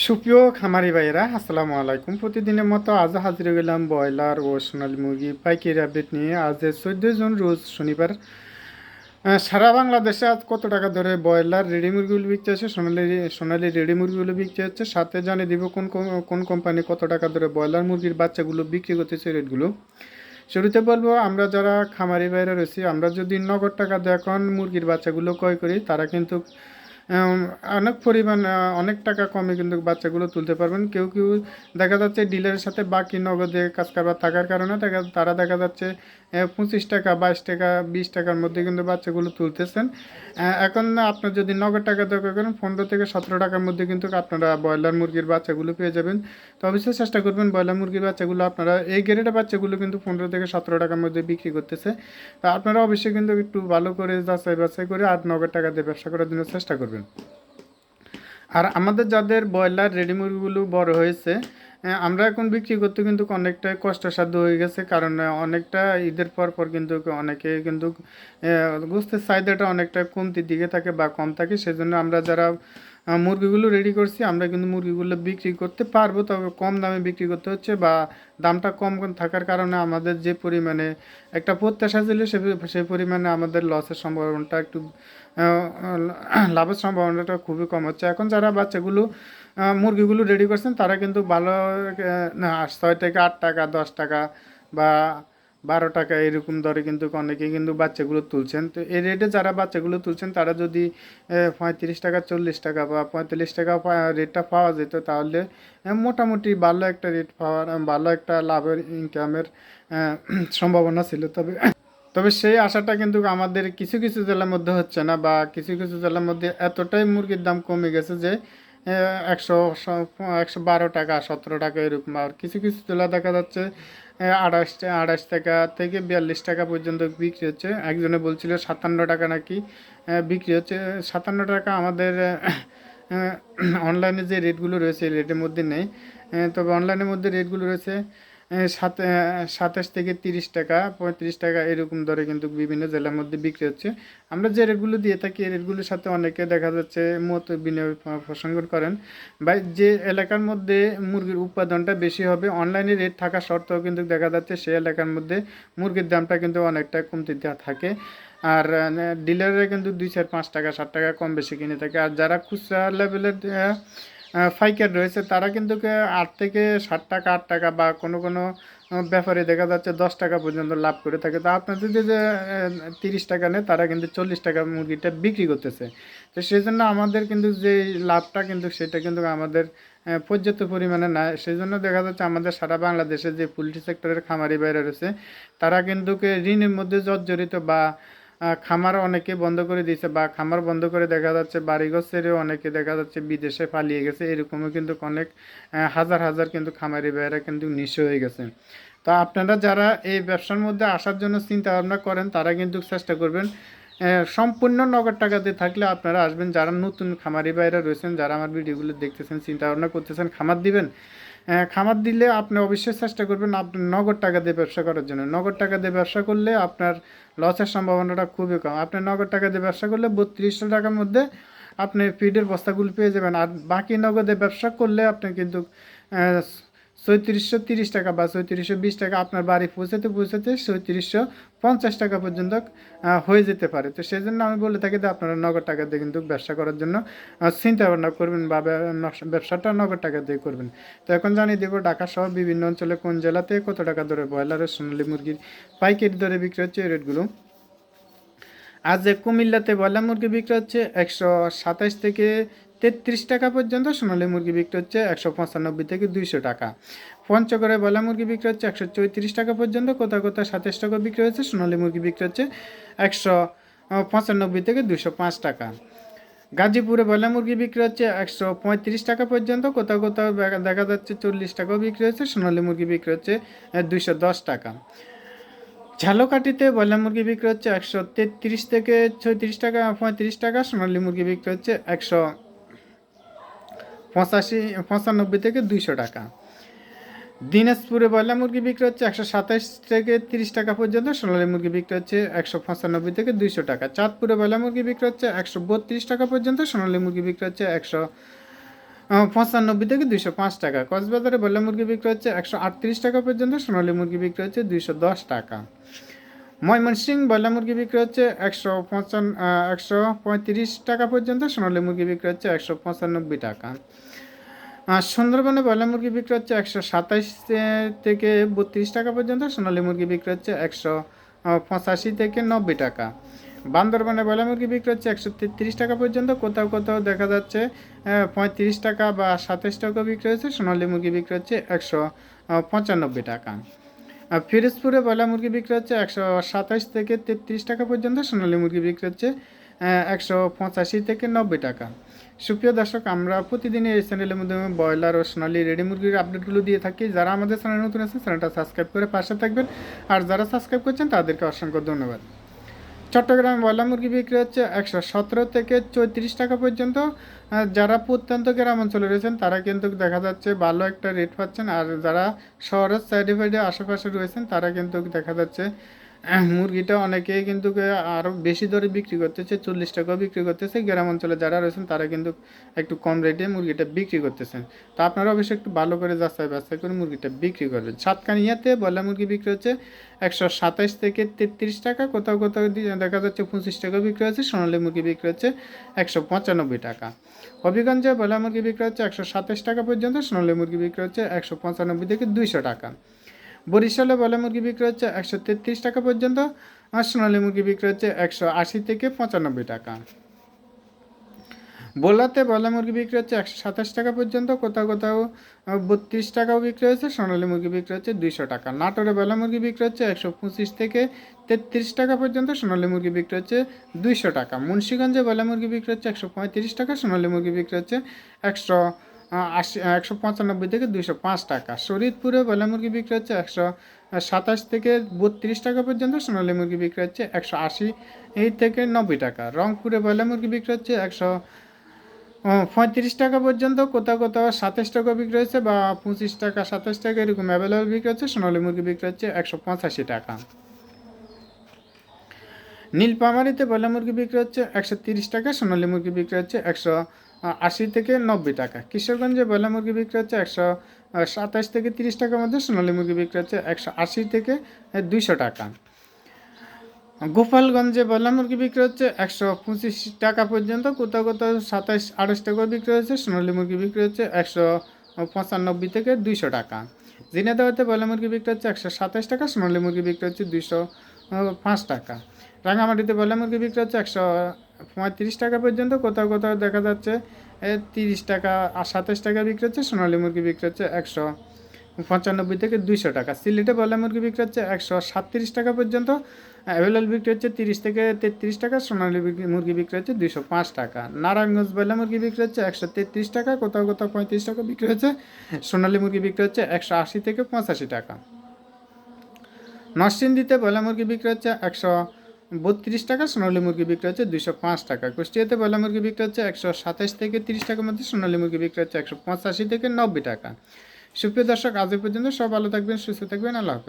সুপ্রিয় খামারি ভাইয়েরা, আসসালামু আলাইকুম। প্রতিদিনের মতো আজ হাজির গেলাম ব্রয়লার ও সোনালী মুরগি পাইকারি আপডেট নিয়ে। আজ চোদ্দ জুন, রোজ শনিবার। সারা বাংলাদেশে আজ কত টাকা ধরে ব্রয়লার রেডি মুরগিগুলো বিকতে হচ্ছে? সোনালি সোনালি রেডি মুরগিগুলো বিকতে হচ্ছে। সাথে জানিয়ে দিব কোন কোন- কোম্পানি কত টাকা ধরে ব্রয়লার মুরগির বাচ্চাগুলো বিক্রি করতেছে রেটগুলো শুরুতে বলব, আমরা যারা খামারি বাইরে রয়েছি, আমরা যদি নগদ টাকা দিয়ে এখন মুরগির বাচ্চাগুলো ক্রয় করি, তারা কিন্তু অনেক পরিমাণ অনেক টাকা কমে কিন্তু বাচ্চাগুলো তুলতে পারবেন। কেউ কেউ দেখা যাচ্ছে ডিলারের সাথে বাকি নগদে কাজ কারবার থাকার কারণে তারা দেখা যাচ্ছে পঁচিশ টাকা, বাইশ টাকা, বিশ টাকার মধ্যে কিন্তু বাচ্চাগুলো তুলতেছেন। এখন আপনার যদি নগদ টাকা দরকার করেন, পনেরো থেকে সতেরো টাকার মধ্যে কিন্তু আপনারা ব্রয়লার মুরগির বাচ্চাগুলো পেয়ে যাবেন। তো অবশ্যই চেষ্টা করবেন ব্রয়লার মুরগির বাচ্চাগুলো, আপনারা এই গ্রেডের বাচ্চাগুলো কিন্তু পনেরো থেকে সতেরো টাকার মধ্যে বিক্রি করতেছে। তো আপনারা অবশ্যই কিন্তু একটু ভালো করে যাচাই বাছাই করে আর নগদ টাকা দিয়ে ব্যবসা করার জন্য চেষ্টা করবেন। আর আমাদের যাদের ব্রয়লার রেডি মুরগিগুলো বড় হয়েছে আমরা এখন বিক্রি করতে কিন্তু অনেকটাই কষ্টসাধ্য হয়ে গেছে, কারণ অনেকটা ঈদের পর পর কিন্তু অনেকে কিন্তু গোস্তের চাহিদাটা অনেকটা কমতির দিকে থাকে বা কম থাকে, সেজন্য আমরা যারা মুরগিগুলো রেডি করছি, আমরা কিন্তু মুরগিগুলো বিক্রি করতে পারব। তবে কম দামে বিক্রি করতে হচ্ছে বা দামটা কম থাকার কারণে আমাদের যে পরিমাণে একটা প্রত্যাশা ছিল, সে সেই পরিমাণে আমাদের লসের সম্ভাবনাটা একটু লাভের সম্ভাবনাটা খুবই কম হচ্ছে। এখন যারা বাচ্চাগুলো মুরগিগুলো রেডি করছেন, তারা কিন্তু ভালো ছয় থেকে আট টাকা, দশ টাকা বা বারো টাকা এরকম দরে কিন্তু অনেকে কিন্তু বাচ্চাগুলো তুলছেন। তো এই রেটে যারা বাচ্চাগুলো তুলছেন, তারা যদি পঁয়ত্রিশ টাকা, চল্লিশ টাকা বা পঁয়তাল্লিশ টাকা রেটটা পাওয়া যেত তাহলে মোটামুটি ভালো একটা রেট পাওয়ার, ভালো একটা লাভের ইনকামের সম্ভাবনা ছিল। তবে তবে সেই আশাটা কিন্তু আমাদের কিছু কিছু জেলার মধ্যে হচ্ছে না বা কিছু কিছু জেলার মধ্যে এতটাই মুরগির দাম কমে গেছে যে একশো একশো বারো টাকা, সতেরো টাকা এরকম আর কিছু কিছু জেলা দেখা যাচ্ছে আহ, আড়াইশ টাকা থেকে বিয়াল্লিশ টাকা পর্যন্ত বিক্রি হচ্ছে। একজনে বলছিল সাতান্ন টাকা নাকি বিক্রি হচ্ছে। সাতান্ন টাকা আমাদের অনলাইনে যে রেটগুলো রয়েছে রেটের মধ্যে নেই। তবে অনলাইনের মধ্যে রেটগুলো রয়েছে সাত সাতাশ থেকে তিরিশ টাকা, পঁয়ত্রিশ টাকা এরকম দরে কিন্তু বিভিন্ন জেলার মধ্যে বিক্রি হচ্ছে। আমরা যে রেটগুলো দিয়ে থাকি রেটগুলোর সাথে অনেকে দেখা যাচ্ছে মত বিনিয়োগ প্রসঙ্গ করেন। বা যে এলাকার মধ্যে মুরগির উৎপাদনটা বেশি হবে, অনলাইনে রেট থাকা সত্ত্বেও কিন্তু দেখা যাচ্ছে সেই এলাকার মধ্যে মুরগির দামটা কিন্তু অনেকটা কমতি দেওয়া থাকে। আর ডিলাররা কিন্তু দুই চার পাঁচ টাকা, সাত টাকা কম বেশি কিনে থাকে। আর যারা খুচরা লেভেলের ফাইকার রয়েছে। তারা কিন্তু আট থেকে ষাট টাকা, আট টাকা বা কোনো কোনো ব্যাপারে দেখা যাচ্ছে দশ টাকা পর্যন্ত লাভ করে থাকে। তো আপনার যদি যে তিরিশ টাকা নেয়, তারা কিন্তু চল্লিশ টাকা মুরগিটা বিক্রি করতেছে। তো সেই জন্য আমাদের কিন্তু যে লাভটা কিন্তু সেটা কিন্তু আমাদের পর্যাপ্ত পরিমাণে না সেই জন্য দেখা যাচ্ছে আমাদের সারা বাংলাদেশে যে পোলট্রি সেক্টরের খামারি বাইরে রয়েছে, তারা কিন্তু ঋণের মধ্যে জর্জরিত বা খামার অনেকে বন্ধ করে দিয়েছে বা খামার বন্ধ করে দেখা যাচ্ছে বাড়িঘর ছেড়েও অনেকে দেখা যাচ্ছে বিদেশে পালিয়ে গেছে। এরকমও কিন্তু অনেক হাজার হাজার কিন্তু খামারি ভাইয়েরা কিন্তু নিঃস্ব হয়ে গেছে। তো আপনারা যারা এই ব্যবসার মধ্যে আসার জন্য চিন্তা ভাবনা করেন, তারা কিন্তু চেষ্টা করবেন সম্পূর্ণ নগদ টাকাতে থাকলে আপনারা আসবেন। যারা নতুন খামারি ভাইরা রয়েছেন, যারা আমার ভিডিওগুলো দেখতেছেন চিন্তা ভাবনা করতেছেন, খামার দিবেন খামার দিলে আপনি অবশ্যই চেষ্টা করবেন আপনার নগদ টাকা দিয়ে ব্যবসা করার জন্য। নগদ টাকা দিয়ে ব্যবসা করলে আপনার লসের সম্ভাবনাটা খুবই কম। আপনি নগদ টাকা দিয়ে ব্যবসা করলে বত্রিশশো টাকার মধ্যে আপনি ফিডের বস্তাগুলো পেয়ে যাবেন। আর বাকি নগদে ব্যবসা করলে আপনি কিন্তু চৌত্রিশশো তিরিশ টাকা বা চৌত্রিশশো বিশ টাকা আপনার বাড়ি পৌঁছাতে পৌঁছাতে চৌত্রিশশো পঞ্চাশ টাকা পর্যন্ত হয়ে যেতে পারে। তো সেই জন্য আমি বলে থাকি যে আপনারা নগদ টাকা দিয়ে কিন্তু ব্যবসা করার জন্য চিন্তা ভাবনা করবেন বা ব্যবসাটা নগদ টাকা দিয়ে করবেন। তো এখন জানিয়ে দেবো ঢাকা সহ বিভিন্ন অঞ্চলে কোন জেলাতে কত টাকা দরে ব্রয়লারের সোনালী মুরগির পাইকারি দরে বিক্রি হচ্ছে এই রেটগুলো? আজ কুমিল্লাতে ব্রয়লার মুরগি বিক্রি হচ্ছে একশো সাতাশ থেকে তেত্রিশ টাকা পর্যন্ত সোনালী মুরগি বিক্রি হচ্ছে একশো পঁচানব্বই থেকে দুইশো টাকা। পঞ্চগড়ে ব্রয়লার মুরগি বিক্রি হচ্ছে একশো চৌত্রিশ টাকা পর্যন্ত, কোথাও কোথাও সাতাশ টাকা বিক্রি হচ্ছে সোনালী মুরগি বিক্রি হচ্ছে একশো পঁচানব্বই থেকে দুশো পাঁচ টাকা। গাজীপুরে ব্রয়লার মুরগি বিক্রি হচ্ছে একশো পঁয়ত্রিশ টাকা পর্যন্ত, কোথাও কোথাও দেখা- যাচ্ছে চল্লিশ টাকাও বিক্রি হচ্ছে সোনালী মুরগি বিক্রি হচ্ছে দুইশো দশ টাকা। ঝালকাঠিতে বয়লা মুরগি বিক্রি হচ্ছে একশো তেত্রিশ থেকে ছয়ত্রিশ টাকা, পঁয়ত্রিশ টাকা, সোনালী মুরগি বিক্রি হচ্ছে একশো পঁচাশি, পঁচানব্বই থেকে দুইশো টাকা। দিনাজপুরে ব্রয়লার মুরগি বিক্রি হচ্ছে একশো সাতাশ থেকে তিরিশ টাকা পর্যন্ত, সোনালী মুরগি বিক্রি হচ্ছে একশো পঁচানব্বই থেকে দুইশো টাকা। চাঁদপুরে ব্রয়লার মুরগি বিক্রি হচ্ছে একশো বত্রিশ টাকা পর্যন্ত, সোনালী মুরগি বিক্রি হচ্ছে একশো পঁচানব্বই থেকে দুইশো পাঁচ টাকা। কক্সবাজারে ব্রয়লার মুরগি বিক্রি হচ্ছে একশো আটত্রিশ টাকা পর্যন্ত, সোনালী মুরগি বিক্রি হচ্ছে দুইশো দশ টাকা। ময়মনসিং ব্রয়লার মুরগি বিক্রি হচ্ছে একশো পঞ্চান্ন একশো পঁয়ত্রিশ টাকা পর্যন্ত, সোনালী মুরগি বিক্রি হচ্ছে একশো পঁচানব্বই টাকা। আর সুন্দরবনে ব্রয়লার মুরগি বিক্রি হচ্ছে একশো সাতাইশ থেকে বত্রিশ টাকা পর্যন্ত, সোনালী মুরগি বিক্রি হচ্ছে একশো পঁচাশি থেকে নব্বই টাকা। বান্দরবানে ব্রয়লার মুরগি বিক্রি হচ্ছে একশো তেত্রিশ টাকা পর্যন্ত, কোথাও কোথাও দেখা যাচ্ছে পঁয়ত্রিশ টাকা বা সাতাশ টাকা বিক্রি হচ্ছে সোনালী মুরগি বিক্রি হচ্ছে একশো পঁচানব্বই টাকা। ফিরোজপুরে ব্রয়লার মুরগি বিক্রি হচ্ছে একশো সাতাশ থেকে তেত্রিশ টাকা পর্যন্ত, সোনালী মুরগি বিক্রি হচ্ছে একশো পঁচাশি থেকে নব্বই টাকা। সুপ্রিয় দর্শক, আমরা প্রতিদিন এই চ্যানেলের মধ্যে ব্রয়লার ও সোনালী রেডি মুরগির আপডেটগুলো দিয়ে থাকি। যারা আমাদের চ্যানেল নতুন আছেন, চ্যানেলটা সাবস্ক্রাইব করে পাশে থাকবেন। আর যারা সাবস্ক্রাইব করছেন, তাদেরকে অসংখ্য ধন্যবাদ। চট্টগ্রামে বয়লা মুরগি বিক্রি হচ্ছে একশো সতেরো থেকে চৌত্রিশ টাকা পর্যন্ত। যারা প্রত্যন্ত গ্রাম অঞ্চলে রয়েছেন, তারা কিন্তু দেখা যাচ্ছে ভালো একটা রেট পাচ্ছেন। আর যারা শহরের সাইডে ফাইডে আশেপাশে রয়েছেন, তারা কিন্তু দেখা যাচ্ছে মুরগিটা অনেকেই কিন্তু আরও বেশি দরে বিক্রি করতেছে, চল্লিশ টাকাও বিক্রি করতেছে। গ্রাম অঞ্চলে যারা রয়েছেন, তারা কিন্তু একটু কম রেটে মুরগিটা বিক্রি করতেছেন। তো আপনারা অবশ্যই একটু ভালো করে যাচাই বাছাই করে মুরগিটা বিক্রি করবেন। সাতকানিয়াতে বয়লা মুরগি বিক্রি হচ্ছে একশো সাতাইশ থেকে তেত্রিশ টাকা। কোথাও কোথাও দেখা যাচ্ছে পঁচিশ টাকা বিক্রি হচ্ছে সোনালী মুরগি বিক্রি হচ্ছে একশো পঁচানব্বই টাকা। হবিগঞ্জে বয়লা মুরগি বিক্রি হচ্ছে একশো সাতাইশ টাকা পর্যন্ত। সোনালী মুরগি বিক্রি হচ্ছে একশো পঁচানব্বই থেকে দুইশো টাকা। বরিশালে বয়লা মুরগি বিক্রি হচ্ছে একশো তেত্রিশ টাকা পর্যন্ত, আর সোনালী মুরগি বিক্রি হচ্ছে একশো আশি থেকে পঁচানব্বই টাকা। বোলাতে বয়লা মুরগি বিক্রি হচ্ছে একশো সাতাশ টাকা পর্যন্ত, কোথাও কোথাও বত্রিশ টাকাও বিক্রি হচ্ছে সোনালী মুরগি বিক্রি হচ্ছে দুইশো টাকা। নাটোরে বয়লা মুরগি বিক্রি হচ্ছে একশো পঁচিশ থেকে তেত্রিশ টাকা পর্যন্ত, সোনালী মুরগি বিক্রি হচ্ছে দুইশো টাকা। মুন্সিগঞ্জে বয়লা মুরগি বিক্রি হচ্ছে একশো পঁয়ত্রিশ টাকা, সোনালী মুরগি বিক্রি হচ্ছে একশো আশি একশো পঁচানব্বই থেকে দুইশো পাঁচ টাকা। শরীদপুরে বয়লা মুরগি বিক্রি হচ্ছে একশো সাতাশ থেকে বত্রিশ টাকা পর্যন্ত, সোনালী মুরগি বিক্রি হচ্ছে একশো আশি এই থেকে নব্বই টাকা। রংপুরে বয়লা মুরগি বিক্রি হচ্ছে একশো পঁয়ত্রিশ টাকা পর্যন্ত, কোথাও কোথাও সাতাশ টাকা বিক্রি হচ্ছে বা পঁচিশ টাকা, সাতাশ টাকা এরকম অ্যাভেলেবল বিক্রি হচ্ছে, সোনালী মুরগি বিক্রি হচ্ছে একশো পঁচাশি টাকা। নীলপামারিতে বয়লা মুরগি বিক্রি হচ্ছে একশো তিরিশ টাকা, সোনালী মুরগি বিক্রি হচ্ছে একশো আশি থেকে নব্বই টাকা। কিশোরগঞ্জে বয়লা মুরগি বিক্রি হচ্ছে একশো সাতাশ থেকে তিরিশ টাকার মধ্যে, সোনালী মুরগি বিক্রি হচ্ছে একশো আশি থেকে দুইশো টাকা। গোপালগঞ্জে বয়লা মুরগি বিক্রি হচ্ছে একশো পঁচিশ টাকা পর্যন্ত, কোথাও কোথাও সাতাশ আঠাশ টাকা বিক্রি হচ্ছে সোনালী মুরগি বিক্রি হচ্ছে একশো পঁচানব্বই থেকে দুইশো টাকা। ঝিনাইদহতে বয়লা মুরগি বিক্রি হচ্ছে একশো সাতাশ টাকা, সোনালী মুরগি বিক্রি হচ্ছে দুইশো পাঁচ টাকা। রাঙামাটিতে বয়লা মুরগি বিক্রি হচ্ছে একশো পঁয়ত্রিশ টাকা পর্যন্ত, কোথাও কোথাও দেখা যাচ্ছে তিরিশ টাকা আর সাতাশ টাকা বিক্রি হচ্ছে, সোনালী মুরগি বিক্রি হচ্ছে একশো পঁচানব্বই থেকে দুইশো টাকা। সিলেটে বয়লা মুরগি বিক্রি হচ্ছে একশো সাতত্রিশ টাকা পর্যন্ত, অ্যাভেলেবল বিক্রি হচ্ছে তিরিশ থেকে তেত্রিশ টাকা, সোনালী মুরগি বিক্রি হচ্ছে দুইশো পাঁচ টাকা। নারায়ণগঞ্জ বয়লা মুরগি বিক্রি হচ্ছে একশো তেত্রিশ টাকা, কোথাও কোথাও পঁয়ত্রিশ টাকা বিক্রি হচ্ছে, সোনালী মুরগি বিক্রি হচ্ছে একশো আশি থেকে পঁচাশি টাকা। নরসিংদীতে বয়লা মুরগি বিক্রি হচ্ছে একশো বত্রিশ টাকা, সোনালী মুরগি বিক্রি হচ্ছে দুইশো পাঁচ টাকা। কুষ্টিয়াতে বয়লা মুরগি বিক্রি হচ্ছে একশো সাতাশ থেকে তিরিশ টাকার মধ্যে, সোনালী মুরগি বিক্রি হচ্ছে একশো পঁচাশি থেকে নব্বই টাকা। সুপ্রিয় দর্শক, আজ পর্যন্ত সব ভালো থাকবেন, সুস্থ থাকবেন, আল্লাহ হাফেজ।